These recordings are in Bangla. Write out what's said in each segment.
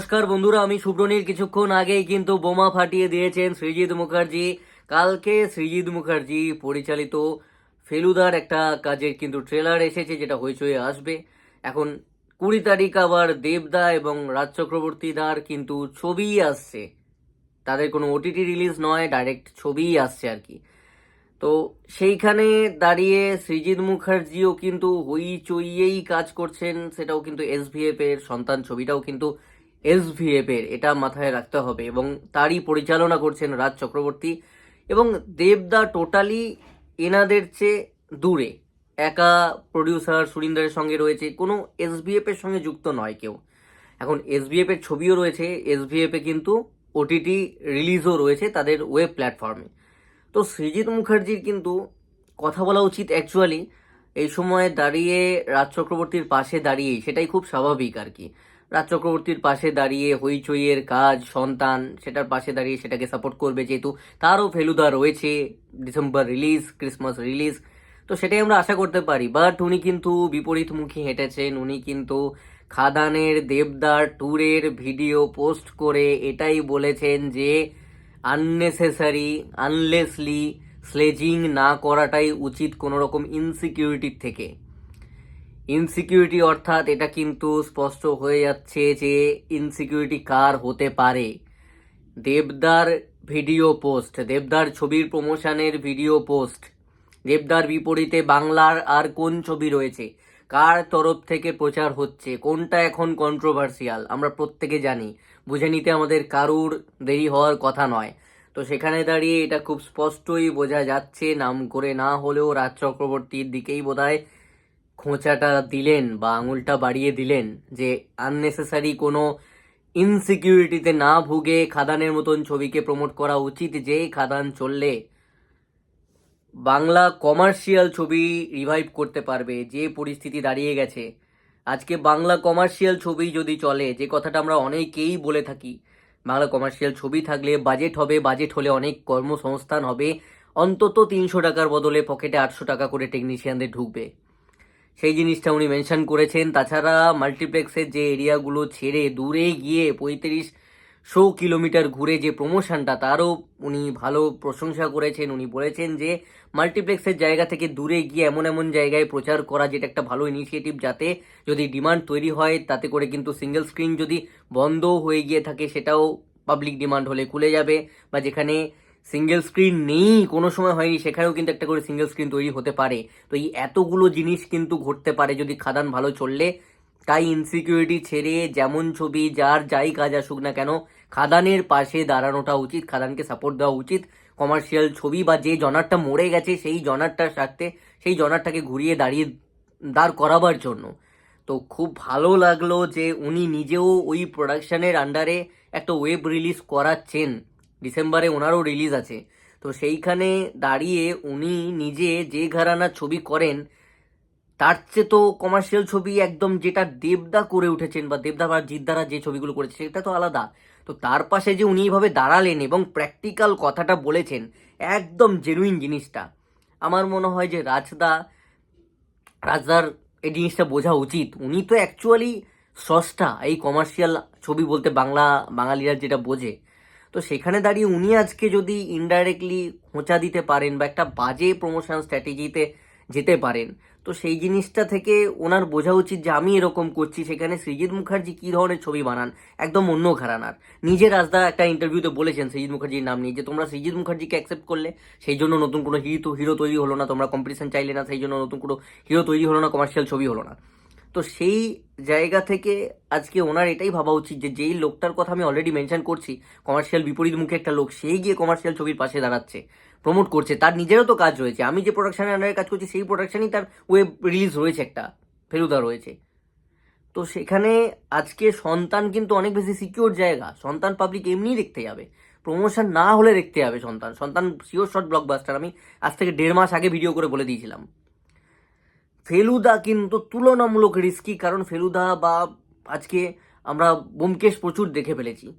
নমস্কার বন্ধুরা, আমি সুব্রনীর কিছুক্ষণ আগেই কিন্তু বোমা ফাটিয়ে দিয়েছেন সৃজিৎ মুখার্জি। কালকে সৃজিৎ মুখার্জি পরিচালিত ফেলুদার একটা কাজের কিন্তু ট্রেলার এসেছে, যেটা হইচয়ে আসবে। এখন কুড়ি তারিখ আবার দেবদা এবং রাজ চক্রবর্তীদার কিন্তু ছবি আসছে। তাদের কোনো ওটিটি রিলিজ নয় ডাইরেক্ট ছবিই আসছে আর কি। তো সেইখানে দাঁড়িয়ে সৃজিৎ মুখার্জিও কিন্তু হইচইয়েই কাজ করছেন, সেটাও কিন্তু এসভিএফ এর সন্তান ছবিটাও কিন্তু এসভিএফ এর এটা মাথায় রাখতে হবে। এবং তারই পরিচালনা করছেন রাজ চক্রবর্তী। এবং দেবদা টোটালি এনাদের চেয়ে দূরে। একা প্রডিউসার সুরিন্দারের সঙ্গে রয়েছে। কোনো এসভিএফ এর সঙ্গে যুক্ত নয় কেউ। এখন এসভিএফ এর ছবিও রয়েছে। এসভিএফ কিন্তু ওটিটি রিলিজও রয়েছে তাদের ওয়েব প্ল্যাটফর্মে তো সৃজিৎ মুখার্জির কিন্তু কথা বলা উচিত অ্যাকচুয়ালি এই সময় দাঁড়িয়ে রাজ চক্রবর্তীর পাশে দাঁড়িয়ে সেটাই খুব স্বাভাবিক আর কি। রাজ চক্রবর্তীর পাশে দাঁড়িয়ে হইচইয়ের কাজ, সন্তান, সেটার পাশে দাঁড়িয়ে সেটাকে সাপোর্ট করবে যেহেতু তারও ফেলুদা রয়েছে ডিসেম্বর রিলিজ ক্রিসমাস রিলিজ তো সেটাই আমরা আশা করতে পারি। বাট উনি কিন্তু বিপরীতমুখী হেঁটেছেন, উনি কিন্তু খাদানের দেবদার ট্যুরের ভিডিও পোস্ট করে এটাই বলেছেন যে আননেসেসারি আনলেসলি স্লেজিং না করাটাই উচিত কোনো রকম ইনসিকিউরিটির থেকে। ইনসিকিউরিটি অর্থাৎ এটা কিন্তু স্পষ্ট হয়ে যাচ্ছে যে ইনসিকিউরিটি কার হতে পারে। দেবদার ভিডিও পোস্ট দেবদার ছবির প্রমোশনের ভিডিও পোস্ট দেবদার বিপরীতে বাংলার আর কোন ছবি রয়েছে? কার তরফ থেকে প্রচার হচ্ছে? কোনটা এখন কন্ট্রোভার্সিয়াল আমরা প্রত্যেকে জানি। বুঝে নিতে আমাদের কারুর দেরি হওয়ার কথা নয়। তো সেখানে দাঁড়িয়ে এটা খুব স্পষ্টই বোঝা যাচ্ছে। নাম করে না হলেও রাজ চক্রবর্তীর দিকেই বোধহয় খোঁচাটা দিলেন বা আঙুলটা বাড়িয়ে দিলেন যে আননেসেসারি কোনো ইনসিকিউরিটিতে না ভুগে খাদানের মতন ছবিকে প্রমোট করা উচিত যে খাদান চললে বাংলা কমার্শিয়াল ছবি রিভাইভ করতে পারবে, যে পরিস্থিতি দাঁড়িয়ে গেছে। আজকে বাংলা কমার্শিয়াল ছবি যদি চলে, যে কথাটা আমরা অনেকেই বলে থাকি, বাংলা কমার্শিয়াল ছবি থাকলে বাজেট হবে বাজেট হলে অনেক কর্মসংস্থান হবে, অন্তত তিনশো টাকার বদলে পকেটে আটশো টাকা করে টেকনিশিয়ানদের ঢুকবে। সেই জিনিসটা উনি মেনশন করেছেন। তাছাড়া মাল্টিপ্লেক্সের যে এরিয়াগুলো ছেড়ে দূরে গিয়ে পঁয়ত্রিশ শো কিলোমিটার ঘুরে যে প্রমোশনটা তারও উনি ভালো প্রশংসা করেছেন। উনি বলেছেন যে মাল্টিপ্লেক্সের জায়গা থেকে দূরে গিয়ে এমন এমন জায়গায় প্রচার করা যেটা একটা ভালো ইনিশিয়েটিভ যাতে যদি ডিমান্ড তৈরি হয়, তাতে করে কিন্তু সিঙ্গেল স্ক্রিন যদি বন্ধ হয়ে গিয়ে থাকে, সেটাও পাবলিক ডিমান্ড হলে খুলে যাবে। বা যেখানে সিঙ্গেল স্ক্রিন নেই, কোনো সময় হয়নি, সেখানেও কিন্তু একটা করে সিঙ্গেল স্ক্রিন তৈরি হতে পারে। তো এই এতগুলো জিনিস কিন্তু ঘটতে পারে, যদি খাদান ভালো চললে। তাই ইনসিকিউরিটি ছেড়ে যেমন ছবি, যার যাই কাজ আসুক না কেন, খাদানের পাশে দাঁড়ানোটা উচিত, খাদানকে সাপোর্ট দেওয়া উচিত। কমার্শিয়াল ছবি বা যে জনারটা মরে গেছে, সেই জনারটার সাথে, সেই জনারটাকে ঘুরিয়ে দাঁড়িয়ে, দাঁড় করাবার জন্য। তো খুব ভালো লাগল যে উনি নিজেও ওই প্রোডাকশনের আন্ডারে একটা ওয়েব রিলিজ করাচ্ছেন। ডিসেম্বরে ওনারও রিলিজ আছে। তো সেইখানে দাঁড়িয়ে উনি নিজে যে ঘরানার ছবি করেন, তার চেয়ে তো কমার্শিয়াল ছবি একদম যেটা দেবদা করে উঠেছেন বা দেবদা বা জিদ্দারা যে ছবিগুলো করেছে সেটা তো আলাদা। তো তার পাশে যে উনি এইভাবে দাঁড়ালেন এবং প্র্যাকটিক্যাল কথাটা বলেছেন, একদম জেনুইন জিনিসটা। আমার মনে হয় যে রাজদা, রাজদার এই জিনিসটা বোঝা উচিত। উনি তো অ্যাকচুয়ালি স্রষ্টা এই কমার্শিয়াল ছবি বলতে বাংলা, বাঙালিরা যেটা বোঝে। তো সেখানে দাঁড়িয়ে উনি আজকে যদি ইনডাইরেক্টলি খোঁচা দিতে পারেন বা একটা বাজে প্রমোশন স্ট্র্যাটেজিতে যেতে পারেন, তো সেই জিনিসটা থেকে ওনার বোঝা উচিত যে আমি এরকম করছি, সেখানে সৃজিৎ মুখার্জি কী ধরনের ছবি বানান, একদম অন্য ঘরানার। নিজে রাজদা একটা ইন্টারভিউতে বলেছেন সৃজিৎ মুখার্জির নাম নিয়ে যে তোমরা সৃজিৎ মুখার্জিকে অ্যাকসেপ্ট করলে, সেই জন্য নতুন কোনো হিরো হিরো তৈরি হলো না, তোমরা কম্পিটিশন চাইলে না, সেই জন্য নতুন কোনো হিরো তৈরি হলো না কমার্শিয়াল ছবি হলো না। তো সেই জায়গা থেকে আজকে ওনার এটাই ভাবা উচিত যে যেই লোকটার কথা আমি অলরেডি মেনশন করছি কমার্শিয়াল বিপরীত মুখে একটা লোক, সেই গিয়ে কমার্শিয়াল ছবির পাশে দাঁড়াচ্ছে প্রমোট করছে, তার নিজেরও তো কাজ রয়েছে। আমি যে প্রোডাকশনের আন্ডারে কাজ করছি, সেই প্রোডাকশনই তার ওয়েব রিলিজ রয়েছে একটা, ফেলুদা রয়েছে। তো সেখানে আজকে সন্তান কিন্তু অনেক বেশি সিকিউর জায়গা, সন্তান পাবলিক এমনিই দেখতে যাবে। প্রমোশন না হলে দেখতে যাবে সন্তান সন্তান শিওর শর্ট ব্লকবাস্টার আমি আজ থেকে দেড় মাস আগে ভিডিও করে বলে দিয়েছিলাম। ফেলুদা কিন্তু তুলনামূলক রিস্কি কারণ ফেলুদা বা আজকে আমরা বোমকেশ প্রচুর দেখে ফেলেছি।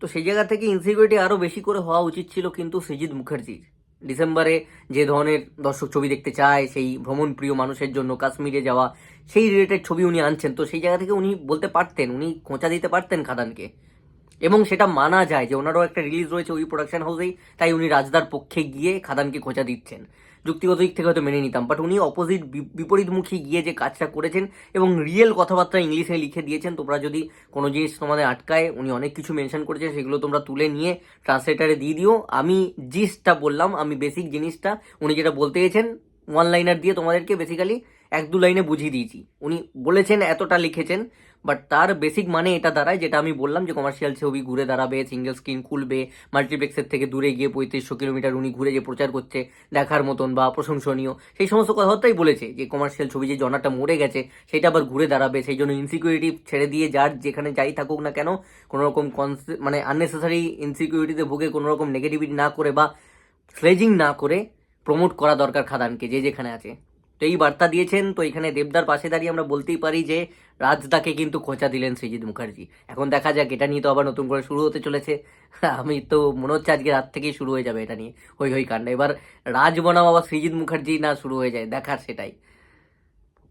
তো সেই জায়গা থেকে ইনসিকিউরিটি আরও বেশি করে হওয়া উচিত ছিল কিন্তু সৃজিৎ মুখার্জির। ডিসেম্বরে যে ধরনের দর্শক ছবি দেখতে চায়, সেই ভ্রমণ প্রিয় মানুষের জন্য কাশ্মীরে যাওয়া, সেই রিলেটেড ছবি উনি আনছেন। তো সেই জায়গা থেকে উনি বলতে পারতেন, উনি খোঁচা দিতে পারতেন খাদানকে। এবং সেটা মানা যায় যে ওনারও একটা রিলিজ রয়েছে ওই প্রোডাকশন হাউসেই তাই উনি রাজদার পক্ষে গিয়ে খাদানকে খোঁচা দিচ্ছেন। যুক্তিগত দিক থেকে হয়তো মেনে নিতাম বাট উনি অপোজিট বিপরীতমুখী গিয়ে যে কাজটা করেছেন এবং রিয়েল কথাবার্তা ইংলিশে লিখে দিয়েছেন, তোমরা যদি কোনো জিনিস তোমাদের আটকায়, উনি অনেক কিছু মেনশন করেছেন, সেগুলো তোমরা তুলে নিয়ে ট্রান্সলেটারে দিয়ে দিও। আমি জিসটা বললাম, আমি বেসিক জিনিসটা, উনি যেটা বলতে গেছেন ওয়ান লাইনার দিয়ে তোমাদেরকে বেসিক্যালি এক দু লাইনে বুঝিয়ে দিয়েছি। উনি বলেছেন, এতটা লিখেছেন বাট তার বেসিক মানে এটা দাঁড়ায়, যেটা আমি বললাম যে কমার্শিয়াল ছবি ঘুরে দাঁড়াবে সিঙ্গেল স্ক্রিন খুলবে মাল্টিপ্লেক্সের থেকে দূরে গিয়ে পঁয়ত্রিশশো কিলোমিটার উনি ঘুরে যে প্রচার করছে, দেখার মতন বা প্রশংসনীয়। সেই সমস্ত কথাবার্তাই বলেছে যে কমার্শিয়াল ছবি যে জনাটা মরে গেছে, সেটা আবার ঘুরে দাঁড়াবে। সেই জন্য ইনসিকিউরিটি ছেড়ে দিয়ে যার যেখানে যাই থাকুক না কেন কোনো রকম কনসে- মানে আননেসেসারি ইনসিকিউরিটিতে ভুগে কোনো রকম নেগেটিভিটি না করে বা স্লেজিং না করে প্রমোট করা দরকার খাদানকে, যে যেখানে আছে। তো এই বার্তা দিয়েছেন, তো এখানে দেবদার পাশে দাঁড়িয়ে আমরা বলতেই পারি যে রাজদাকে কিন্তু খোঁচা দিলেন সৃজিত মুখার্জি। এখন দেখা যাক, এটা নিয়ে তো আবার নতুন করে শুরু হতে চলেছে। আমি তো মনে হচ্ছে আজকে রাত থেকেই শুরু হয়ে যাবে এটা নিয়ে। হই হই, কাণ্ড। এবার রাজ বনাম আবার সৃজিত মুখার্জি না শুরু হয়ে যায়, দেখার সেটাই।